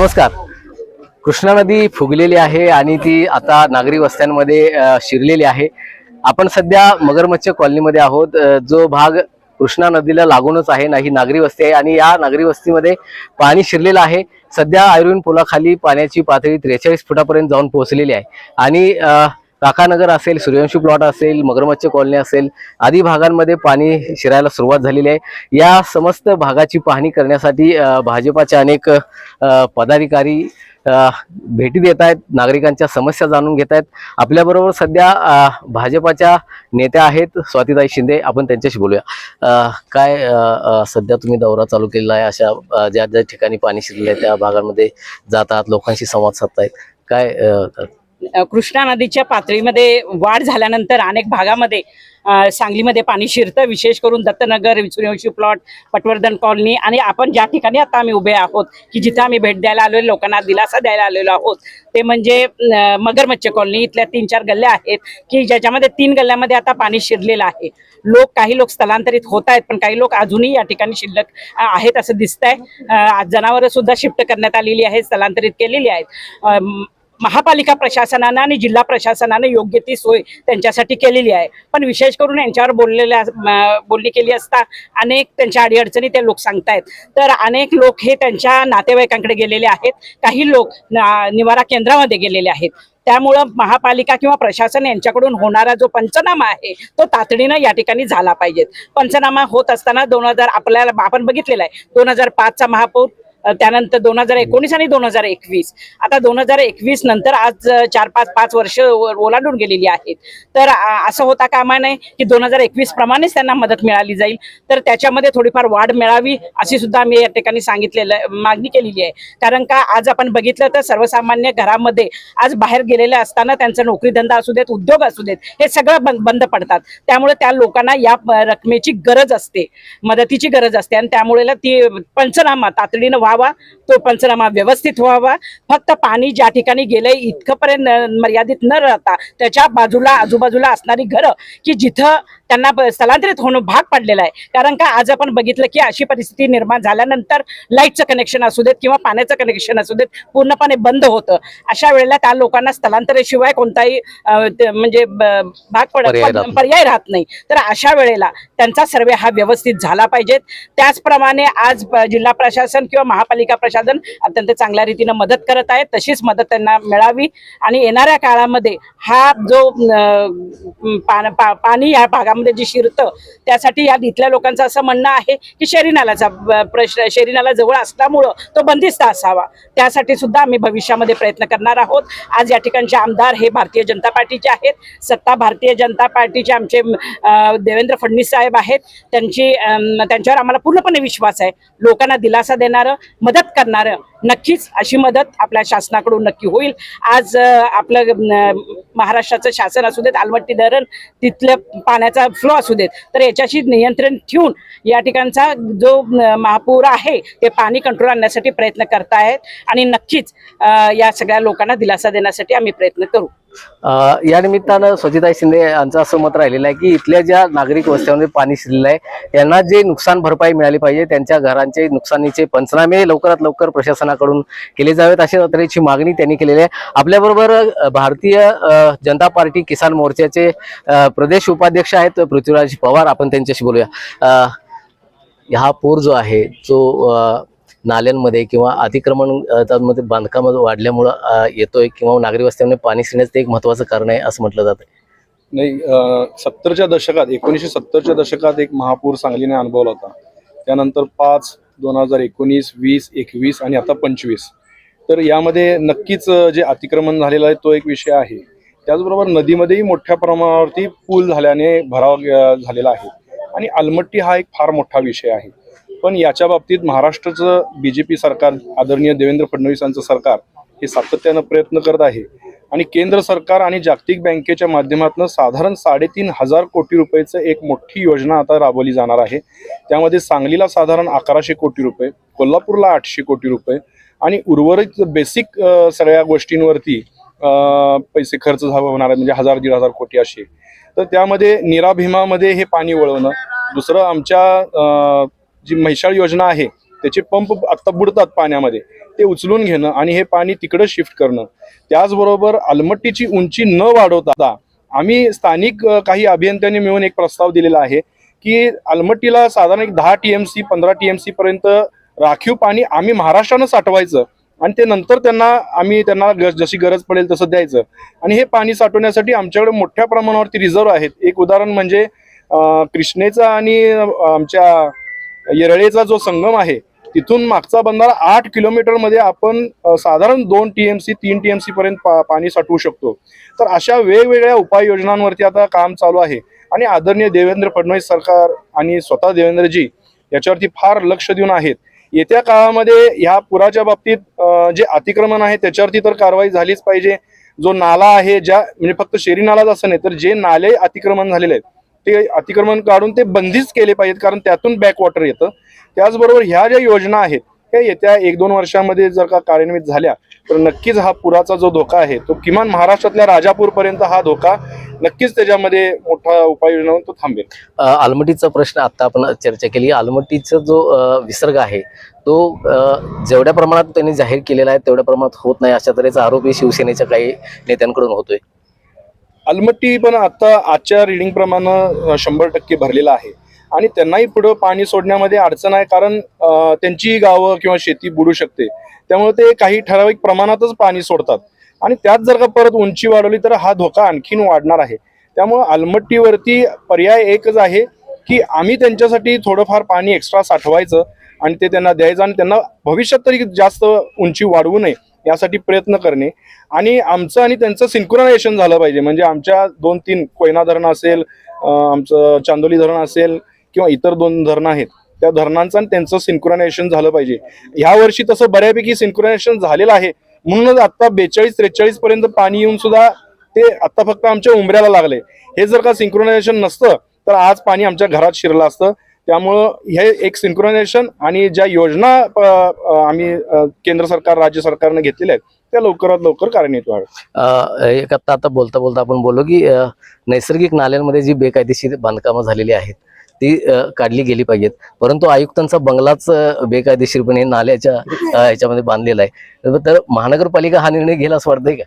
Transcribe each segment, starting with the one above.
नमस्कार. कृष्णा नदी फुगलेली आहे आणि ती आता नागरी वस्त्यांमध्ये शिरलेली आहे. आपण सध्या मगरमच्छ कॉलनीमध्ये आहोत. जो भाग कृष्णा नदीला लागूनच आहे नाही नागरी वस्ती आहे आणि या नागरी वस्तीमध्ये पाणी शिरलेलं आहे. सध्या आयर्विन पुलाखाली पाण्याची पातळी त्रेचाळीस फुटापर्यंत जाऊन पोहोचलेली आहे. आणि काकानगर असेल सूर्यवंशी प्लॉट असेल मगरमच्छ कॉलनी असेल आदी भागांमध्ये पाणी शिरायला सुरुवात झालेली आहे. या समस्त भागाची पाहणी करण्यासाठी भाजपाचे अनेक पदाधिकारी भेटी देत आहेत नागरिकांच्या समस्या जाणून घेत आहेत. आपल्याबरोबर सध्या भाजपाच्या नेत्या आहेत स्वातीताई शिंदे. आपण त्यांच्याशी बोलूया. काय सध्या तुम्ही दौरा चालू केलेला आहे? अशा ज्या ज्या ठिकाणी पाणी शिरले आहे त्या भागांमध्ये जातात लोकांशी संवाद साधतायत. काय कृष्णा नदीच्या पातळीमध्ये वाढ झाल्यानंतर अनेक भागामध्ये सांगलीमध्ये पाणी शिरतं. विशेष करून दत्तनगर विचुरवशी प्लॉट पटवर्धन कॉलनी आणि आपण ज्या ठिकाणी आता आम्ही उभे आहोत की जिथं आम्ही भेट द्यायला आलो लोकांना दिलासा द्यायला आलेलो आहोत ते म्हणजे मगरमच्छ कॉलनी. इथल्या तीन चार गल्ल्या आहेत की ज्याच्यामध्ये तीन गल्ल्यामध्ये आता पाणी शिरलेलं आहे. लोक काही लोक स्थलांतरित होत आहेत पण काही लोक अजूनही या ठिकाणी शिल्लक आहेत असं दिसतंय. जनावरं सुद्धा शिफ्ट करण्यात आलेली आहेत स्थलांतरित केलेली आहेत. महापालिका प्रशासनानं आणि जिल्हा प्रशासनानं योग्य ती सोय त्यांच्यासाठी केलेली आहे. पण विशेष करून यांच्यावर बोललेल्या बोलणी केली असता अनेक त्यांच्या अडीअडचणी ते लोक सांगतायत. तर अनेक लोक हे त्यांच्या नातेवाईकांकडे गेलेले आहेत. काही लोक ना- निवारा केंद्रामध्ये गेलेले आहेत. त्यामुळं महापालिका किंवा प्रशासन यांच्याकडून होणारा जो पंचनामा आहे तो तातडीनं या ठिकाणी झाला पाहिजेत. पंचनामा होत असताना दोन हजार आपल्याला आपण बघितलेला आहे. दोन हजार पाचचा महापौर त्यानंतर दोन हजार एकोणीस आणि दोन हजार एकवीस. आता दोन हजार एकवीस नंतर आज चार पाच पाच वर्ष ओलांडून गेलेली आहेत. तर असं होता कामा नये की दोन हजार एकवीस प्रमाणेच त्यांना मदत मिळाली जाईल. तर त्याच्यामध्ये थोडीफार वाढ मिळावी अशी सुद्धा आम्ही या ठिकाणी सांगितलेलं मागणी केलेली आहे. कारण का आज आपण बघितलं तर सर्वसामान्य घरामध्ये आज बाहेर गेलेले असताना त्यांचा नोकरी धंदा असू देत उद्योग असू देत हे सगळं बंद बंद पडतात. त्यामुळे त्या लोकांना या रकमेची गरज असते मदतीची गरज असते. आणि त्यामुळे ती पंचनामा तातडीनं व्हावा तो पंचनामा व्यवस्थित व्हावा. फक्त पाणी ज्या ठिकाणी गेलंय इतकंपर्यंत मर्यादित न राहता त्याच्या बाजूला आजूबाजूला असणारी घरं की जिथं त्यांना स्थलांतरित होणं भाग पडलेलं आहे. कारण का आज आपण बघितलं की अशी परिस्थिती निर्माण झाल्यानंतर लाईटचं कनेक्शन असू देत किंवा पाण्याचं कनेक्शन असू देत पूर्णपणे बंद होतं. अशा वेळेला त्या लोकांना स्थलांतराशिवाय कोणताही म्हणजे भाग पडत. पर्याय राहत नाही. तर अशा वेळेला त्यांचा सर्वे हा व्यवस्थित झाला पाहिजे त्याचप्रमाणे आज जिल्हा प्रशासन किंवा महापालिका प्रशासन अत्यंत चांगल्या रीतीनं मदत करत आहे. तशीच मदत त्यांना मिळावी. आणि येणाऱ्या काळामध्ये हा जो पा- पाणी या भागामध्ये जे शिरतं त्यासाठी या इथल्या लोकांचं असं म्हणणं आहे की शरीनालाचा प्रश्न शेरीनाला जवळ असल्यामुळं तो बंदिस्त असावा. त्यासाठी सुद्धा आम्ही भविष्यामध्ये प्रयत्न करणार आहोत. आज या ठिकाणचे आमदार हे भारतीय जनता पार्टीचे आहेत. सत्ता भारतीय जनता पार्टीचे आमचे देवेंद्र फडणवीस साहेब आहेत. त्यांची त्यांच्यावर आम्हाला पूर्णपणे विश्वास आहे. लोकांना दिलासा देणारं मदत करणारं. नक्कीच अशी मदत आपल्या शासनाकडून नक्की होईल. आज आपलं महाराष्ट्राचं शासन असू देत आलमट्टी धरण तिथलं पाण्याचा फ्लो असू देत तर याच्याशी नियंत्रण ठेवून या ठिकाणचा जो महापूर आहे ते पाणी कंट्रोल आणण्यासाठी प्रयत्न करतायत आणि नक्कीच या सगळ्या लोकांना दिलासा देण्यासाठी आम्ही प्रयत्न करू. या निमित्तानं स्वच्छताई शिंदे यांचं असं मत राहिलेलं आहे की इथल्या ज्या नागरिक वस्त्यांमध्ये पाणी शिरलेलं आहे यांना जे नुकसान भरपाई मिळाली पाहिजे त्यांच्या घरांचे नुकसानीचे पंचनामे लवकरात लवकर प्रशासनाकडून केले जावेत अशा तऱ्हेची मागणी त्यांनी केलेली आहे. आपल्याबरोबर भारतीय जनता पार्टी किसान मोर्चाचे प्रदेश उपाध्यक्ष आहेत पृथ्वीराज पवार. आपण त्यांच्याशी बोलूया. हा पूर जो आहे जो नाल्यांमध्ये किंवा अतिक्रमण त्यामध्ये बांधकाम वाढल्यामुळं येतोय किंवा नागरी वस्त्यामध्ये पाणी शिरण्याचं ते एक महत्वाचं कारण आहे असं म्हटलं जातं नाही सत्तरच्या दशकात एकोणीसशे सत्तरच्या दशकात एक महापूर सांगलीने अनुभवला होता. त्यानंतर पाच दोन हजार एकोणीस वीस एकवीस आणि आता पंचवीस. तर यामध्ये नक्कीच जे अतिक्रमण झालेलं आहे तो एक विषय आहे. त्याचबरोबर नदीमध्येही मोठ्या प्रमाणावरती पूल झाल्याने भराव झालेला आहे. आणि अलमट्टी हा एक फार मोठा विषय आहे. पण याच्या बाबतीत महाराष्ट्राचं बी जे पी सरकार आदरणीय देवेंद्र फडणवीसांचं सरकार हे सातत्यानं प्रयत्न करत आहे. आणि केंद्र सरकार आणि जागतिक बँकेच्या माध्यमातून साधारण साडेतीन हजार कोटी रुपयेचं एक मोठी योजना आता राबवली जाणार आहे. त्यामध्ये सांगलीला साधारण अकराशे कोटी रुपये कोल्हापूरला आठशे कोटी रुपये आणि उर्वरित बेसिक सगळ्या गोष्टींवरती पैसे खर्च होणार आहे म्हणजे हजार दीड हजार कोटी असे. तर त्यामध्ये निरा भीमामध्ये हे पाणी वळवणं दुसरं आमच्या जी म्हैसाळ योजना आहे त्याचे पंप आत्ता बुडतात पाण्यामध्ये ते उचलून घेणं आणि हे पाणी तिकडं शिफ्ट करणं. त्याचबरोबर अलमट्टीची उंची न वाढवता आम्ही स्थानिक काही अभियंत्यांनी मिळून एक प्रस्ताव दिलेला आहे की अलमट्टीला साधारण एक दहा टी एम सी पंधरा टी एम सी पर्यंत राखीव पाणी आम्ही महाराष्ट्रानं साठवायचं आणि ते नंतर त्यांना आम्ही त्यांना ग- जशी गरज पडेल तसं द्यायचं. आणि हे पाणी साठवण्यासाठी आमच्याकडे मोठ्या प्रमाणावरती रिझर्व आहेत. एक उदाहरण म्हणजे कृष्णेचा आणि आमच्या येरळेचा जो संगम आहे तिथून मागचा बंधारा आठ किलोमीटरमध्ये आपण साधारण दोन टी एम सी तीन टी एम पर्यंत पा- पाणी साठवू शकतो. तर अशा वेगवेगळ्या उपाययोजनांवरती आता काम चालू आहे. आणि आदरणीय देवेंद्र फडणवीस सरकार आणि स्वतः देवेंद्रजी याच्यावरती फार लक्ष देऊन आहेत. येत्या काळामध्ये ह्या पुराच्या बाबतीत जे अतिक्रमण आहे त्याच्यावरती तर कारवाई झालीच पाहिजे. जो नाला आहे ज्या म्हणजे फक्त शेरी नालाच असं नाही तर जे नाले अतिक्रमण झालेले आहेत ते अतिक्रमण काढून ते बंदीच केले पाहिजेत कारण त्यातून बॅकवॉटर येतं. त्याचबरोबर ह्या ज्या योजना आहेत त्या येत्या एक दोन वर्षामध्ये जर का कार्यान्वित झाल्या तर नक्कीच हा पुराचा जो धोका आहे तो किमान महाराष्ट्रातल्या राजापूरपर्यंत हा धोका नक्कीच त्याच्यामध्ये मोठा उपाययोजना होऊन तो थांबेल. आलमटीचा प्रश्न आता आपण चर्चा केली. आलमटीचा जो विसर्ग आहे तो जेवढ्या प्रमाणात त्यांनी जाहीर केलेला आहे तेवढ्या प्रमाणात होत नाही अशा तऱ्हेचा आरोप शिवसेनेच्या काही नेत्यांकडून होतोय. अलमट्टी पण आता आजच्या रिडिंग प्रमाणे शंभर टक्के भरलेला आहे. आणि त्यांनाही पुढं पाणी सोडण्यामध्ये अडचण आहे कारण त्यांचीही त्यांची गावं किंवा शेती बुडू शकते. त्यामुळे ते काही ठराविक प्रमाणातच पाणी सोडतात. आणि त्यात जर का परत उंची वाढवली तर हा धोका आणखीन वाढणार आहे. त्यामुळं अलमट्टीवरती पर्याय एकच आहे की आम्ही त्यांच्यासाठी थोडंफार पाणी एक्स्ट्रा साठवायचं आणि ते त्यांना द्यायचं आणि त्यांना भविष्यात तरी जास्त उंची वाढवू नये. यासाठी प्रयत्न करणे. आणि आमचं आणि त्यांचं सिंक्रोनायझेशन झालं पाहिजे. म्हणजे आमच्या दोन तीन कोयना धरण असेल आमचं चांदोली धरण असेल किंवा इतर दोन धरणं आहेत त्या धरणांचं आणि त्यांचं सिंक्रोनायझेशन झालं पाहिजे. ह्या वर्षी तसं बऱ्यापैकी सिंक्रोनायझेशन झालेलं आहे. म्हणूनच आता बेचाळीस त्रेचाळीस पर्यंत पाणी येऊन सुद्धा ते आता फक्त आमच्या उंबऱ्याला लागले हे जर का सिंक्रोनायझेशन नसतं तर आज पाणी आमच्या घरात शिरलं असतं. त्यामुळं हे एक सिंक्रोनायझेशन आणि ज्या योजना आम्ही केंद्र सरकार राज्य सरकारने घेतलेल्या आहेत त्या लवकरात लवकर कार्यान्वित अ, एक आता आता बोलता बोलता आपण बोललो की नैसर्गिक नाल्यांमध्ये जी बेकायदेशीर बांधकामं झालेली आहेत ती काढली गेली पाहिजेत. परंतु आयुक्तांचा बंगलाच बेकायदेशीरपणे नाल्याच्या ह्याच्यामध्ये बांधलेला आहे. तर महानगरपालिका हा निर्णय घेईल असं वाटतंय का?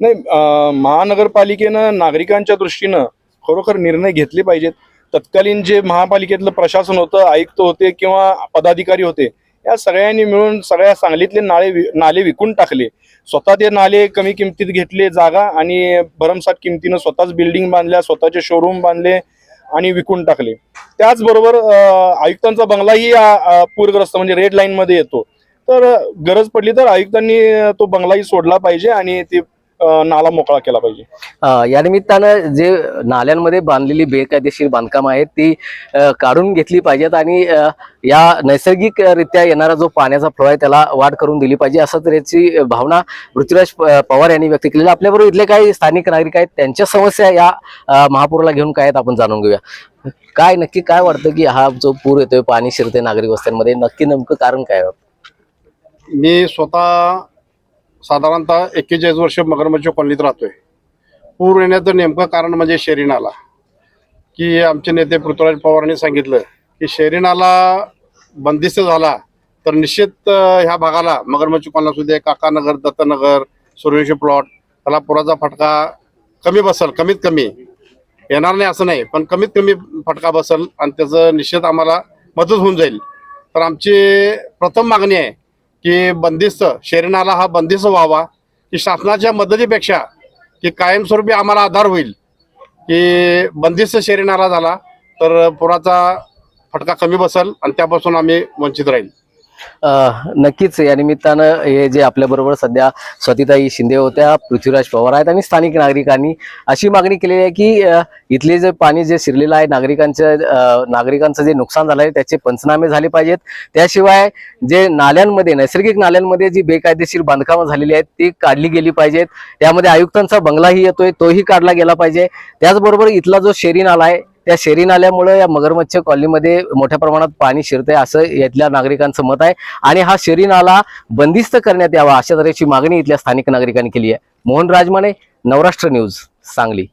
नाही महानगरपालिकेनं नागरिकांच्या दृष्टीनं खरोखर निर्णय घेतले पाहिजेत. तत्कालीन जे महापालिकेतलं प्रशासन होतं आयुक्त होते किंवा पदाधिकारी होते या सगळ्यांनी मिळून सगळ्या सांगलीतले नाळे वि- नाले विकून टाकले. स्वतः ते नाले कमी किमतीत घेतले जागा आणि भरमसाठ किमतीनं स्वतःच बिल्डिंग बांधल्या स्वतःचे शोरूम बांधले आणि विकून टाकले. त्याचबरोबर आयुक्तांचा बंगलाही पूरग्रस्त म्हणजे रेड लाईनमध्ये येतो. तर गरज पडली तर आयुक्तांनी तो बंगलाही सोडला पाहिजे आणि ते नाला मोकळा केला पाहिजे. या निमित्तानं जे नाल्यांमध्ये बांधलेली बेकायदेशीर बांधकामं आहेत ती काढून घेतली पाहिजेत आणि या नैसर्गिकरित्या येणारा जो पाण्याचा फ्लो आहे त्याला वाढ करून दिली पाहिजे. असं तऱ्हेची भावना पृथ्वीराज पवार यांनी व्यक्त केलेली आपल्याबरोबर इथले काही स्थानिक नागरिक आहेत त्यांच्या समस्या या महापुराला घेऊन काय आहेत आपण जाणून घेऊया. काय नक्की काय वाटतं की हा जो पूर येतोय पाणी शिरते नागरिक वस्त्यांमध्ये नक्की नेमकं कारण काय आहे? मी स्वतः साधारणतः एक्केचाळीस वर्ष मगरमच्छ कॉलनीत राहतोय. पूर येण्याचं नेमकं कारण म्हणजे शेरी नाला की आमचे नेते पृथ्वीराज पवारांनी सांगितलं की शेरी नाला बंदिस्त झाला तर निश्चित ह्या भागाला मगरमच्छ कॉलनी असू दे काकानगर दत्तनगर सूर्यवंशी प्लॉट त्याला पुराचा फटका कमी बसल कमीत कमी. येणार नाही असं नाही पण कमीत कमी फटका बसल आणि त्याचं निश्चित आम्हाला मदत होऊन जाईल. तर आमची प्रथम मागणी आहे की बंदिस्त शरीराला हा बंदिस्त व्हावा की शासनाच्या मदतीपेक्षा की कायमस्वरूपी आम्हाला आधार होईल की बंदिस्त शरीराला झाला तर पुराचा फटका कमी बसल आणि त्यापासून आम्ही वंचित राहील. नक्कीच या निमित्तानं हे जे आपल्याबरोबर सध्या स्वतिताई शिंदे होत्या पृथ्वीराज पवार आहेत आणि स्थानिक नागरिकांनी अशी मागणी केलेली आहे की इथले जे पाणी जे शिरलेलं आहे नागरिकांच्या नागरिकांचं जे नुकसान झालं आहे त्याचे पंचनामे झाले पाहिजेत. त्याशिवाय जे नाल्यांमध्ये नैसर्गिक नाल्यांमध्ये जी बेकायदेशीर बांधकामं झालेली आहेत ती काढली गेली पाहिजेत. त्यामध्ये आयुक्तांचा बंगलाही येतोय तोही काढला गेला पाहिजे. त्याचबरोबर इथला जो शेरी नाला आहे त्या शेरी नाल्यामुळे या मगरमच्छ कॉलनीमध्ये मोठ्या प्रमाणात पाणी शिरतंय असं इथल्या नागरिकांचं मत आहे. आणि हा शेरी नाला बंदिस्त करण्यात यावा अशा तऱ्हेची मागणी इथल्या स्थानिक नागरिकांनी केली आहे. मोहन राजमाने नवराष्ट्र न्यूज सांगली.